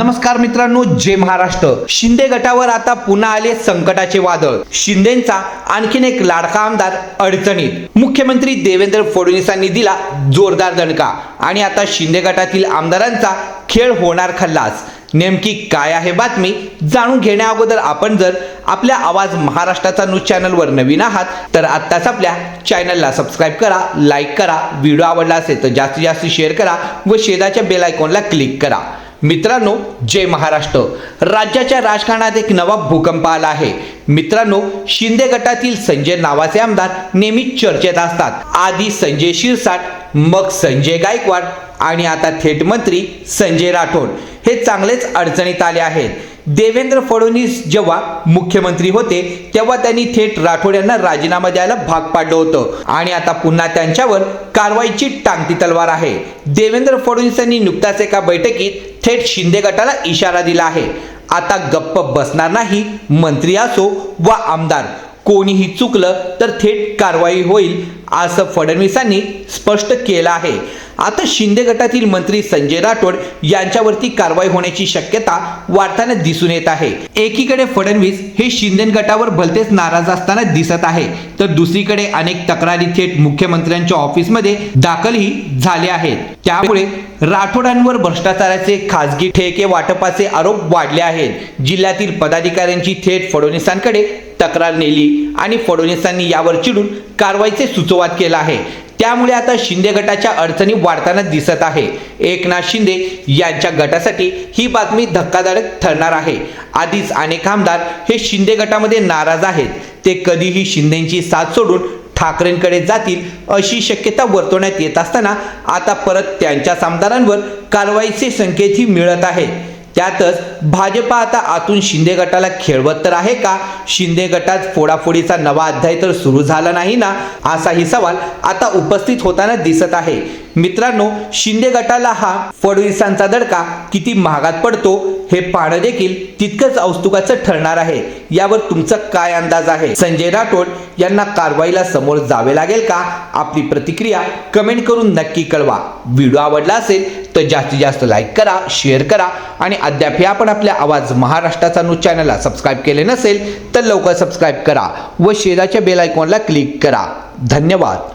नमस्कार मित्रांनो जय महाराष्ट्र. शिंदे गटावर आता पुन्हा आले संकटाचे वादळ. शिंदेचा आणखीन एक लाडका आमदार अडचणीत. मुख्यमंत्री देवेंद्र फडणवीसांनी दिला जोरदार दणका. आणि आता शिंदे गटातील आमदारांचा खेळ होणार खल्लास. नेमकी काय आहे बातमी जाणून घेण्या अगोदर आपण जर आपल्या आवाज महाराष्ट्राचा न्यूज चॅनलवर नवीन आहात तर आत्ताच आपल्या चॅनलला सबस्क्राईब करा लाईक करा व्हिडिओ आवडला असेल तर जास्तीत जास्त शेअर करा व शेजाच्या बेल आयकॉनला क्लिक करा. मित्रांनो जय महाराष्ट्र. राज्याच्या राजकारणात एक नवा भूकंप आला आहे. मित्रांनो शिंदे गटातील संजय नावाचे आमदार नेहमी चर्चेत असतात. आधी संजय शिरसाट मग संजय गायकवाड आणि आता थेट मंत्री संजय राठोड. हे चांगलेच अडचणीत आले आहेत. देवेंद्र फडणवीस जेव्हा मुख्यमंत्री होते तेव्हा त्यांनी थेट राठोड यांना राजीनामा द्यायला भाग पाडलं होतं. आणि आता पुन्हा त्यांच्यावर कारवाईची टांगती तलवार आहे. देवेंद्र फडणवीस यांनी नुकताच एका बैठकीत थेट शिंदे गटाला इशारा दिला आहे. आता गप्प बसणार नाही मंत्री असो वा आमदार कोणीही चुकलं तर थेट कारवाई होईल असं फडणवीसांनी स्पष्ट केलं आहे. आता शिंदे गटातील मंत्री संजय राठोड यांच्यावरती कारवाई होण्याची शक्यता वाढताना दिसून येत आहे. एकीकडे फडणवीस हे शिंदे गटावर भलतेच नाराज असताना दिसत आहे तर दुसरीकडे अनेक तक्रारी थेट मुख्यमंत्र्यांच्या ऑफिसमध्ये दाखलही झाले आहेत. त्यामुळे राठोडांवर भ्रष्टाचाराचे खासगी ठेके वाटपाचे आरोप वाढले आहेत. जिल्ह्यातील पदाधिकाऱ्यांची थेट फडणवीसांकडे तक्रार नेली आणि फडणवीसांनी यावर चिडून कारवाईचे सुचवात केला आहे. त्यामुळे आता शिंदे गटाच्या अडचणी वाढताना दिसत आहे. एकनाथ शिंदे यांच्या गटासाठी ही बातमी धक्कादायक ठरणार आहे. आधीच अनेक आमदार हे शिंदे गटामध्ये नाराज आहेत. ते कधीही शिंदेची साथ सोडून ठाकरेंकडे जातील अशी शक्यता वर्तवण्यात येत असताना आता परत त्यांच्याच आमदारांवर कारवाईचे संकेतही मिळत आहेत. त्यातच भाजपा आता आतून शिंदे गटाला खेळवत तर आहे का? शिंदे गटात फोडाफोडीचा नवा अध्याय तर सुरू झाला नाही ना? असाही सवाल आता उपस्थित होताना दिसत आहे. मित्रांनो शिंदे गटाला हा फडणवीसांचा दडका किती महागात पडतो हे पाहणं देखील तितकंच औस्तुकाचं ठरणार आहे. यावर तुमचा काय अंदाज आहे? संजय राठोड यांना कारवाईला समोर जावे लागेल का? आपली प्रतिक्रिया कमेंट करून नक्की कळवा. व्हिडिओ आवडला असेल तर जास्तीत जास्त लाईक करा शेअर करा आणि अद्याप हे आपण आपल्या आवाज महाराष्ट्राचा न्यूज चॅनलला सबस्क्राईब केले नसेल तर लवकर सबस्क्राईब करा व शेजाच्या बेल आयकॉनला क्लिक करा. धन्यवाद.